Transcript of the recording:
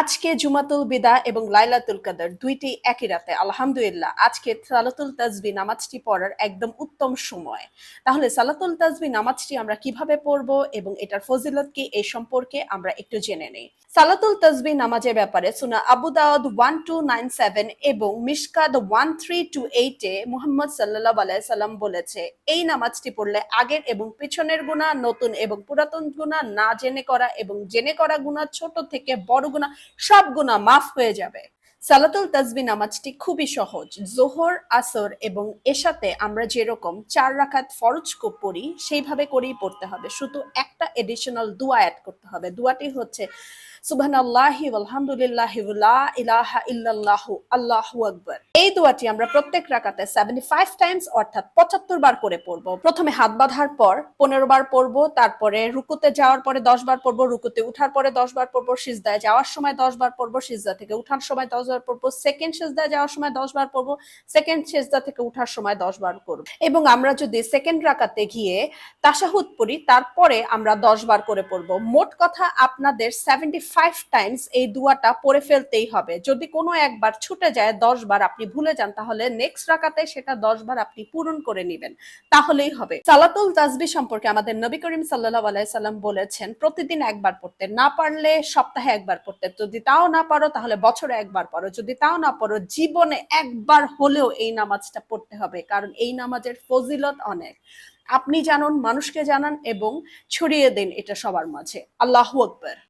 আজকে জুমাতুল বিদা এবং লাইলাতুল কাদার দুইটি একই রাতে, আলহামদুলিল্লাহ, আজকে সালাতুল তাজবি নামাজটি পড়ার একদম উত্তম সময়। তাহলে সালাতুল তাজবি নামাজটি আমরা কীভাবে পড়ব এবং এটার ফজিলত কি এই সম্পর্কে আমরা একটু জেনে নেই। সালাতুল তাজবি নামাজের ব্যাপারে সুনা Abu Dawood one two nine seven এবং মিশকাদ ওয়ান থ্রি টু এইটে মুহাম্মদ সাল্লাহ আলাইসাল্লাম বলেছে, এই নামাজটি পড়লে আগের এবং পিছনের গুণা নতুন এবং পুরাতন গুণা না জেনে করা এবং জেনে করা গুণা ছোট থেকে বড় গুণা সব গুণা মাফ হয়ে যাবে। সালাতুল তাজবি নামাজটি খুবই সহজ। জোহর, আসর এবং এসাতে আমরা যেরকম চার রাখাত ফরজ পড়ি, সেইভাবে করেই পড়তে হবে। শুধু একটা এডিশনাল দুয়া অ্যাড করতে হবে। দুয়াটি হচ্ছে, সুবহানাল্লাহি আলহামদুলিল্লাহি লা ইলাহা ইল্লাল্লাহু আল্লাহু আকবার। এই দোয়াটি আমরা প্রত্যেক রাকাতে 75 টাইমস অর্থাৎ 75 বার করে পড়ব। প্রথমে হাত বাঁধার পর 15 বার পড়ব, তারপরে রুকুতে যাওয়ার পরে 10 বার পড়ব, রুকুতে উঠার পরে 10 বার পড়ব, সিজদায় যাওয়ার সময় 10 বার পড়ব, সিজদা থেকে উঠার সময় 10 বার পড়ব সেকেন্ড সিজদায় যাওয়ার সময় 10 বার পড়ব সেকেন্ড সিজদা থেকে উঠার সময় 10 বার করব। এবং আমরা যদি সেকেন্ড রাকাতে গিয়ে তাশাহুদ পড়ি, তারপরে আমরা 10 বার করে পড়ব। মোট কথা আপনাদের 75 টাইমস এই দুয়াটা পড়ে ফেলতেই হবে। যদি কোনো একবার ছুটে যায় 10 বার আপনি ভুলে যান, তাহলে নেক্সট রাকাতে সেটা 10 বার আপনি পূরণ করে নেবেন। তাহলেই হবে। সালাতুল তাজবি সম্পর্কে আমাদের নবী করিম সাল্লাল্লাহু আলাইহি সাল্লাম বলেছেন, প্রতিদিন একবার পড়তে। না পারলে সপ্তাহে একবার পড়তে। যদি তাও না পারো, তাহলে বছরে একবার পড়ো। যদি তাও না পারো জীবনে একবার হলেও এই নামাজটা পড়তে হবে, কারণ এই নামাজের ফজিলত অনেক। আপনি জানুন, মানুষকে জানান এবং ছড়িয়ে দিন এটা সবার মাঝে। আল্লাহ আকবার।